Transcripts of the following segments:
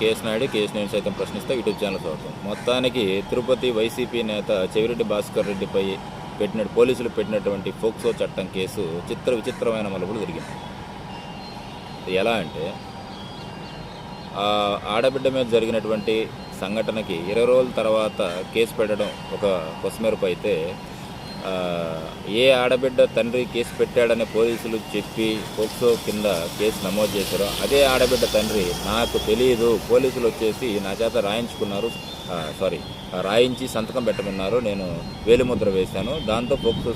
KS Naidu KS నేను సైతం ప్రశ్నిస్తే యూట్యూబ్ ఛానల్ స్వాగతం. మొత్తానికి తిరుపతి వైసీపీ నేత చెవిరెడ్డి భాస్కర్ రెడ్డిపై పెట్టిన పోలీసులు పెట్టినటువంటి ఫోక్సో చట్టం కేసు చిత్ర విచిత్రమైన మలుపులు జరిగింది ఎలా అంటే ఆడబిడ్డ మీద జరిగినటువంటి సంఘటనకి ఇరవై రోజుల తర్వాత కేసు పెట్టడం ఒక కొసమెరుపు అయితే ఏ ఆడబిడ్డ తండ్రి కేసు పెట్టాడని పోలీసులు చెప్పి పోక్సో కింద కేసు నమోదు చేశారో అదే ఆడబిడ్డ తండ్రి నాకు తెలియదు పోలీసులు వచ్చేసి నా చేత రాయించుకున్నారు. సారీ రాయించి సంతకం పెట్టమన్నారు. నేను వేలిముద్ర వేశాను. దాంతో పోక్సో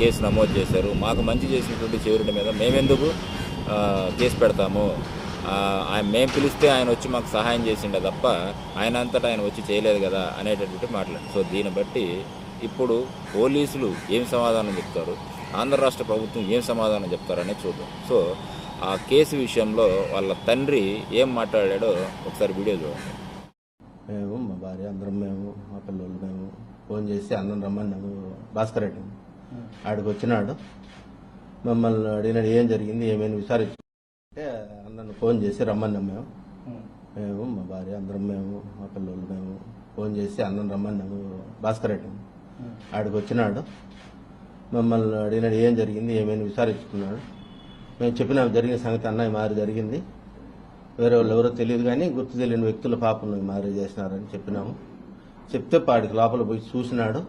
కేసు నమోదు చేశారు. మాకు మంచి చేసినటువంటి చివరిని మీద మేమెందుకు కేసు పెడతాము? ఆయన మేము పిలిస్తే ఆయన వచ్చి మాకు సహాయం చేసిండే తప్ప ఆయన అంతటా ఆయన వచ్చి చేయలేదు కదా అనేటటువంటి మాట్లాడు సో దీన్ని బట్టి ఇప్పుడు పోలీసులు ఏం సమాధానం చెప్తారు? ఆంధ్ర రాష్ట్ర ప్రభుత్వం ఏం సమాధానం చెప్తారనేది చూద్దాం. సో ఆ కేసు విషయంలో వాళ్ళ తండ్రి ఏం మాట్లాడాడో ఒకసారి వీడియో చూడండి. మేము మా భార్య అందరం మేము మా పిల్లలు మేము ఫోన్ చేసి అందరం రమ్మన్నాము భాస్కర్ రెడ్డి. ఆడికి వచ్చినాడు. మమ్మల్ని అడిగినాడు ఏం జరిగింది? ఏమైనా విచారించుకుంటే అందరిని ఫోన్ చేసి రమ్మన్నాం మేము. మేము మా భార్య అందరం మేము మా పిల్లలు మేము ఫోన్ చేసి అందరం రమ్మన్నాము భాస్కర్ రెడ్డి. ఆడికి వచ్చినాడు మమ్మల్ని అడిగినాడు ఏం జరిగింది? ఏమైనా విచారించుకున్నాడు. మేము చెప్పిన జరిగిన సంగతి అన్నయ్య మారి జరిగింది. వేరే వాళ్ళు ఎవరో తెలియదు కానీ గుర్తు తెలియని వ్యక్తుల పాపను మారి చేసినారని చెప్పినాము. చెప్తే పాడికి లోపల పోయి చూసినాడు.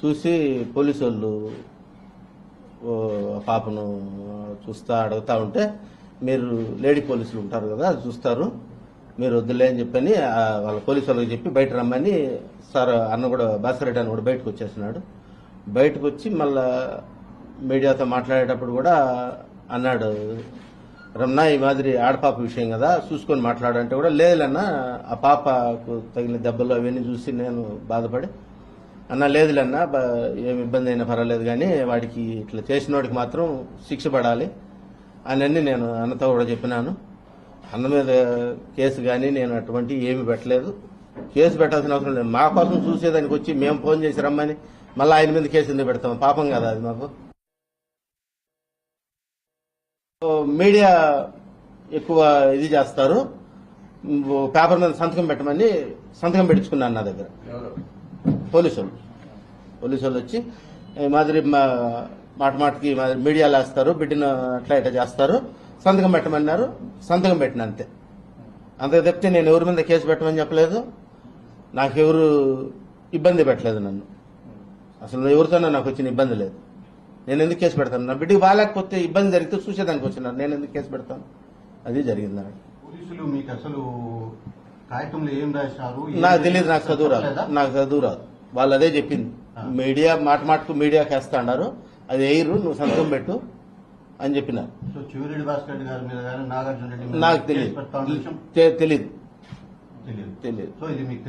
చూసి పోలీసు వాళ్ళు పాపను చూస్తా అడుగుతా ఉంటే మీరు లేడీ పోలీసులు ఉంటారు కదా అది చూస్తారు. మీరు వద్దులే అని చెప్పని వాళ్ళ పోలీసు వాళ్ళకి చెప్పి బయట రమ్మని సార్ అన్న కూడా బాసిరెడ్డి అని కూడా బయటకు వచ్చేసినాడు బయటకు వచ్చి మళ్ళా మీడియాతో మాట్లాడేటప్పుడు కూడా అన్నాడు రమణ ఈ మాదిరి ఆడపాప విషయం కదా చూసుకొని మాట్లాడంటే కూడా లేదులన్నా ఆ పాపకు తగిన దెబ్బలు అవన్నీ చూసి నేను బాధపడి అన్న లేదులన్నా ఏమి ఏం ఇబ్బంది అయినా పర్వాలేదు కానీ వాడికి ఇట్లా చేసిన వాడికి మాత్రం శిక్ష పడాలి అని అన్ని నేను అన్నతో కూడా చెప్పినాను. అన్న మీద కేసు కానీ నేను అటువంటి ఏమి పెట్టలేదు. కేసు పెట్టాల్సిన అవసరం లేదు. మా కోసం చూసేదానికి వచ్చి మేము ఫోన్ చేసి రమ్మని మళ్ళీ ఆయన మీద కేసు ఎందుకు పెడతాం? పాపం కదా అది మాకు. మీడియా ఎక్కువ ఇది చేస్తారు. పేపర్ మీద సంతకం పెట్టమని సంతకం పెట్టించుకున్నాను నా దగ్గర. పోలీసు వాళ్ళు వాళ్ళు వచ్చి మాదిరి మా మాట మాటకి మాదిరి మీడియాలో వేస్తారు బిడ్డను అట్లా ఇట్లా చేస్తారు. సంతకం పెట్టమన్నారు సంతకం పెట్టిన అంతే. అంతే తప్పితే నేను ఎవరి మీద కేసు పెట్టమని చెప్పలేదు. నాకెవరు ఇబ్బంది పెట్టలేదు నన్ను. అసలు ఎవరితోనో నాకు వచ్చిన ఇబ్బంది లేదు. నేను ఎందుకు కేసు పెడతాను? నా బిడ్డకి బాగాలేకపోతే ఇబ్బంది జరిగితే చూసేదానికి వచ్చినాను నేను ఎందుకు కేసు పెడతాను? అది జరిగింది నాకు. పోలీసులు మీకు అసలు కాగితంలో ఏం రాశారు? ఏం నాకు తెలియదు నాకు చదువు రాదు? నాకు చదువు రాదు. వాళ్ళు అదే చెప్పింది. మీడియా మాట మాటకు మీడియాకి వేస్తా అన్నారు. అది వేయరు నువ్వు సంతకం పెట్టు. అని చెప్పినారు నాకు తెలియదు తెలియదు తెలియదు సో ఇది మీకు